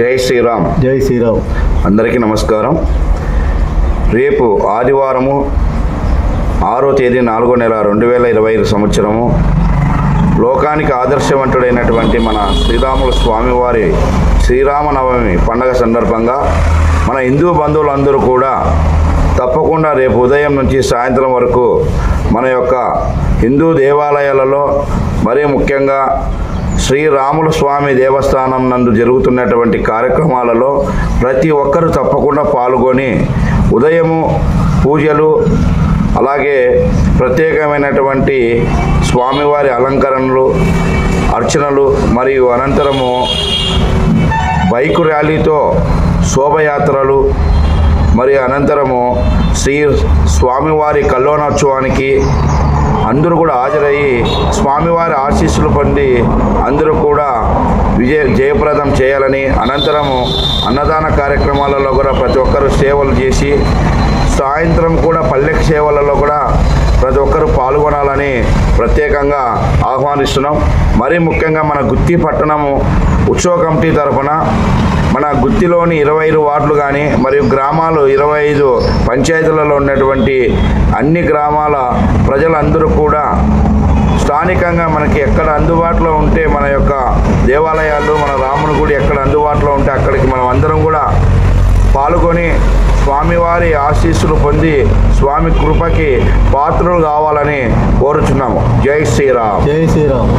జై శ్రీరామ్. జై శ్రీరామ్. అందరికీ నమస్కారం. రేపు ఆదివారము ఆరో తేదీ నాలుగో నెల రెండు వేల ఇరవై ఐదు సంవత్సరము. లోకానికి ఆదర్శవంతుడైనటువంటి మన శ్రీరాముల స్వామివారి శ్రీరామనవమి పండగ సందర్భంగా మన హిందూ బంధువులందరూ కూడా తప్పకుండా రేపు ఉదయం నుంచి సాయంత్రం వరకు మన యొక్క హిందూ దేవాలయాలలో మరీ ముఖ్యంగా శ్రీరాముల స్వామి దేవస్థానం నందు జరుగుతున్నటువంటి కార్యక్రమాలలో ప్రతి ఒక్కరూ తప్పకుండా పాల్గొని ఉదయము పూజలు అలాగే ప్రత్యేకమైనటువంటి స్వామివారి అలంకరణలు అర్చనలు మరియు అనంతరము బైకు ర్యాలీతో శోభయాత్రలు మరియు అనంతరము శ్రీ స్వామివారి కల్లోనోత్సవానికి అందరూ కూడా హాజరయ్యి స్వామివారి ఆశీస్సులు పొంది అందరూ కూడా విజయ జయప్రదం చేయాలని అనంతరము అన్నదాన కార్యక్రమాలలో కూడా ప్రతి ఒక్కరూ సేవలు చేసి సాయంత్రం కూడా పల్లెకి సేవలలో కూడా ప్రతి ఒక్కరూ పాల్గొనాలని ప్రత్యేకంగా ఆహ్వానిస్తున్నాం. మరీ ముఖ్యంగా మన గుత్తి పట్టణము ఉత్సవ కమిటీ తరఫున మన గుత్తిలోని ఇరవై ఐదు వార్డులు కానీ మరియు గ్రామాలు ఇరవై ఐదు పంచాయతీలలో ఉన్నటువంటి అన్ని గ్రామాల ప్రజలందరూ కూడా స్థానికంగా మనకి ఎక్కడ అందుబాటులో ఉంటే మన యొక్క దేవాలయాలు మన రాముని గుడి ఎక్కడ అందుబాటులో ఉంటే అక్కడికి మనం అందరం కూడా పాల్గొని స్వామివారి ఆశీస్సులు పొంది స్వామి కృపకి పాత్రలు కావాలని కోరుచున్నాము. జై శ్రీరామ్. జై శ్రీరామ్.